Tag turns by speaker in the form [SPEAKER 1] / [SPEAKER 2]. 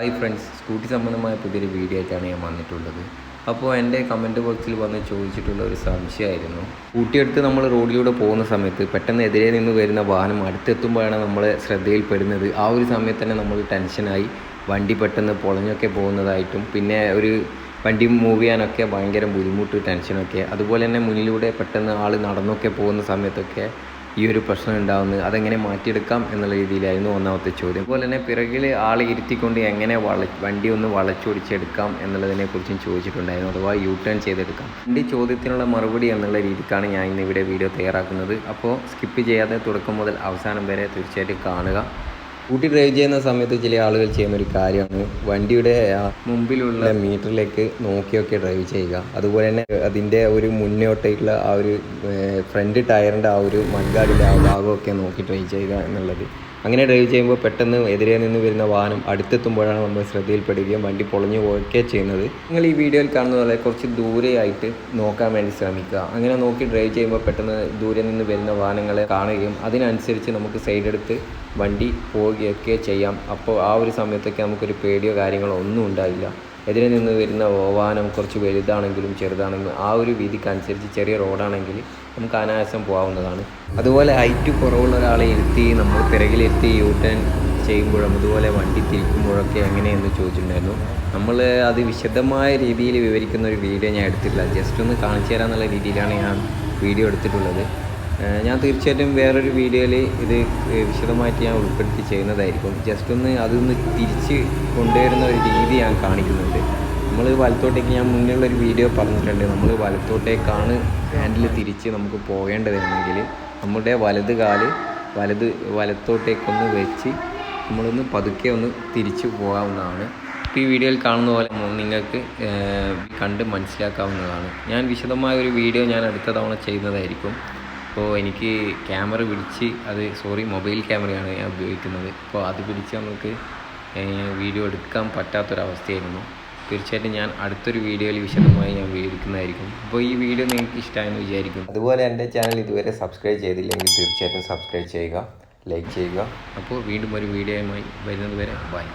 [SPEAKER 1] Hi friends scooty സംബന്ധമായ പുതിയൊരു video ആയിട്ടാണ് ഞാൻ വന്നിട്ടുള്ളത്. അപ്പോൾ എന്റെ കമന്റ് ബോക്സിൽ വന്ന് ചോദിച്ചിട്ടുള്ള ഒരു സംശയമായിരുന്നു. കൂട്ടിയെടുത്ത് നമ്മൾ റോഡിലൂടെ പോകുന്ന സമയത്ത് പെട്ടെന്ന് എതിരെ നിന്ന് വരുന്ന വാഹനം അടുത്തെത്തുമ്പോഴാണ് നമ്മൾ ശ്രദ്ധയിൽപ്പെടുന്നത്. ആ ഒരു സമയത്ത് തന്നെ നമ്മൾ ടെൻഷനായി വണ്ടി പെട്ടെന്ന് പൊളഞ്ഞൊക്കെ പോകുന്നതായിട്ടും പിന്നെ ഒരു വണ്ടി മൂവ് ചെയ്യാനൊക്കെ ഭയങ്കര ബുദ്ധിമുട്ട് ടെൻഷനൊക്കെ അതുപോലെ തന്നെ മുന്നിലൂടെ പെട്ടെന്ന് ആൾ നടന്നൊക്കെ പോകുന്ന സമയത്തൊക്കെ ഈ ഒരു പ്രശ്നം ഉണ്ടാകുന്നത് അതെങ്ങനെ മാറ്റിയെടുക്കാം എന്നുള്ള രീതിയിലായിരുന്നു ഒന്നാമത്തെ ചോദ്യം. അതുപോലെ തന്നെ പിറകിൽ ആളെ ഇരുത്തിക്കൊണ്ട് എങ്ങനെ വള വണ്ടി ഒന്ന് വളച്ചൊടിച്ചെടുക്കാം എന്നുള്ളതിനെ കുറിച്ചും ചോദിച്ചിട്ടുണ്ടായിരുന്നു. അഥവാ യു ടേൺ ചെയ്തെടുക്കാം. എന്റെ ചോദ്യത്തിനുള്ള മറുപടി എന്നുള്ള രീതിക്കാണ് ഞാൻ ഇന്ന് ഇവിടെ വീഡിയോ തയ്യാറാക്കുന്നത്. അപ്പോൾ സ്കിപ്പ് ചെയ്യാതെ തുടക്കം മുതൽ അവസാനം വരെ തീർച്ചയായിട്ടും കാണുക. സ്കൂട്ടി ഡ്രൈവ് ചെയ്യുന്ന സമയത്ത് ചില ആളുകൾ ചെയ്യുന്ന ഒരു കാര്യമാണ്. വണ്ടിയുടെ മുമ്പിലുള്ള മീറ്ററിലേക്ക് നോക്കിയൊക്കെ ഡ്രൈവ് ചെയ്യുക. അതുപോലെ തന്നെ അതിന്റെ ഒരു മുന്നോട്ടേക്കുള്ള ആ ഒരു ഫ്രണ്ട് ടയറിന്റെ ആ ഒരു മൺകാടിന്റെ ആ ഭാഗമൊക്കെ നോക്കി ഡ്രൈവ് ചെയ്യുക എന്നുള്ളത്. അങ്ങനെ ഡ്രൈവ് ചെയ്യുമ്പോൾ പെട്ടെന്ന് എതിരെ നിന്ന് വരുന്ന വാഹനം അടുത്തെത്തുമ്പോഴാണ് നമ്മൾ ശ്രദ്ധയിൽപ്പെടുകയും വണ്ടി പൊളഞ്ഞു പോവുകയൊക്കെ ചെയ്യുന്നത്. നിങ്ങൾ ഈ വീഡിയോയിൽ കാണുന്ന പോലെ കുറച്ച് ദൂരെയായിട്ട് നോക്കാൻ വേണ്ടി ശ്രമിക്കുക. അങ്ങനെ നോക്കി ഡ്രൈവ് ചെയ്യുമ്പോൾ പെട്ടെന്ന് ദൂരെ നിന്ന് വരുന്ന വാഹനങ്ങളെ കാണുകയും അതിനനുസരിച്ച് നമുക്ക് സൈഡ് എടുത്ത് വണ്ടി പോവുകയൊക്കെ ചെയ്യാം. അപ്പോൾ ആ ഒരു സമയത്തൊക്കെ നമുക്കൊരു പേടിയോ കാര്യങ്ങളോ ഒന്നും ഉണ്ടാവില്ല. എതിരെ നിന്ന് വരുന്ന വാഹനം കുറച്ച് വലുതാണെങ്കിലും ചെറുതാണെങ്കിലും ആ ഒരു വീതിക്കനുസരിച്ച് ചെറിയ റോഡാണെങ്കിൽ നമുക്ക് അനായാസം പോകാവുന്നതാണ്. അതുപോലെ ഹൈറ്റ് കുറവുള്ള ഒരാളെ ഇരുത്തി നമ്മൾ പിറകിലിരുത്തി യൂ ടേൺ ചെയ്യുമ്പോഴും അതുപോലെ വണ്ടി തിരിക്കുമ്പോഴൊക്കെ എങ്ങനെയെന്ന് ചോദിച്ചിട്ടുണ്ടായിരുന്നു. നമ്മൾ അത് വിശദമായ രീതിയിൽ വിവരിക്കുന്ന ഒരു വീഡിയോ ഞാൻ എടുത്തിട്ടില്ല. ജസ്റ്റ് ഒന്ന് കാണിച്ചു തരാമെന്നുള്ള രീതിയിലാണ് ഞാൻ വീഡിയോ എടുത്തിട്ടുള്ളത്. ഞാൻ തീർച്ചയായിട്ടും വേറൊരു വീഡിയോയിൽ ഇത് വിശദമായിട്ട് ഞാൻ ഉൾപ്പെടുത്തി ചെയ്യുന്നതായിരിക്കും. ജസ്റ്റ് ഒന്ന് അതൊന്ന് തിരിച്ച് കൊണ്ടുവരുന്ന ഒരു രീതി ഞാൻ കാണിക്കുന്നുണ്ട്. നമ്മൾ വലത്തോട്ടേക്ക് ഞാൻ മുന്നിലുള്ള ഒരു വീഡിയോ പറഞ്ഞിട്ടുണ്ട്. നമ്മൾ വലത്തോട്ടേക്കാണ് ഹാൻഡിൽ തിരിച്ച് നമുക്ക് പോകേണ്ടതെങ്കിൽ നമ്മുടെ വലത് കാൽ വലത് വലത്തോട്ടേക്കൊന്ന് വെച്ച് നമ്മളൊന്ന് പതുക്കെ ഒന്ന് തിരിച്ചു പോകാവുന്നതാണ്. ഇപ്പോൾ ഈ വീഡിയോയിൽ കാണുന്ന പോലെ നിങ്ങൾക്ക് കണ്ട് മനസ്സിലാക്കാവുന്നതാണ്. ഞാൻ വിശദമായ ഒരു വീഡിയോ ഞാൻ അടുത്ത തവണ ചെയ്യുന്നതായിരിക്കും. അപ്പോൾ എനിക്ക് ക്യാമറ പിടിച്ച് അത് സോറി മൊബൈൽ ക്യാമറയാണ് ഞാൻ ഉപയോഗിക്കുന്നത്. അപ്പോൾ അത് പിടിച്ച് നമുക്ക് വീഡിയോ എടുക്കാൻ പറ്റാത്തൊരവസ്ഥയായിരുന്നു. തീർച്ചയായിട്ടും ഞാൻ അടുത്തൊരു വീഡിയോയിൽ വിശദമായി ഞാൻ വിവരിക്കുന്നതായിരിക്കും. അപ്പോൾ ഈ വീഡിയോ നിങ്ങൾക്ക് ഇഷ്ടമായെന്ന് വിചാരിക്കും അതുപോലെ എന്റെ ചാനൽ ഇതുവരെ സബ്സ്ക്രൈബ് ചെയ്തില്ലെങ്കിൽ തീർച്ചയായിട്ടും സബ്സ്ക്രൈബ് ചെയ്യുക ലൈക്ക് ചെയ്യുക. അപ്പോൾ വീണ്ടും ഒരു വീഡിയോയുമായി വരുന്നത് വരെ ബൈ.